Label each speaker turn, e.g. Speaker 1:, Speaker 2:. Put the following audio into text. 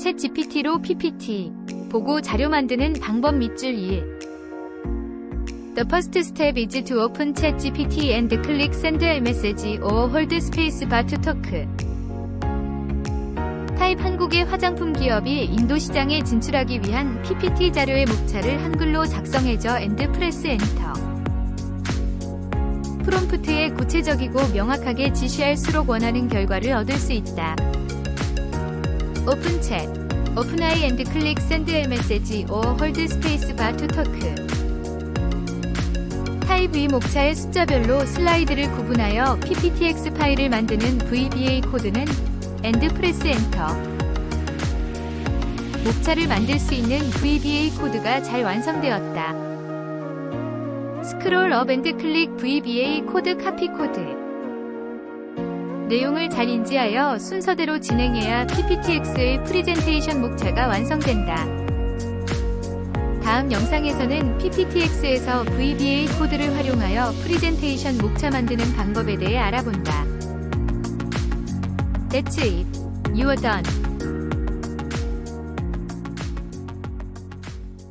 Speaker 1: 챗 GPT로 PPT, 보고 자료 만드는 방법 밑줄 1. The first step is to open chat GPT and click send a message or hold space bar to talk. 타입 한국의 화장품 기업이 인도 시장에 진출하기 위한 PPT 자료의 목차를 한글로 작성해줘 and press enter. 프롬프트에 구체적이고 명확하게 지시할수록 원하는 결과를 얻을 수 있다. 오픈 챗, 오픈 아이 앤드 클릭 샌드 에 메시지 or 홀드 스페이스 바투 토크. 타입 위 목차의 숫자별로 슬라이드를 구분하여 PPTX 파일을 만드는 VBA 코드는 엔드 프레스 엔터. 목차를 만들 수 있는 VBA 코드가 잘 완성되었다. 스크롤 업 앤드 클릭 VBA 코드 카피 코드. 내용을 잘 인지하여 순서대로 진행해야 PPTX의 프리젠테이션 목차가 완성된다. 다음 영상에서는 PPTX에서 VBA 코드를 활용하여 프리젠테이션 목차 만드는 방법에 대해 알아본다. That's it. You are done.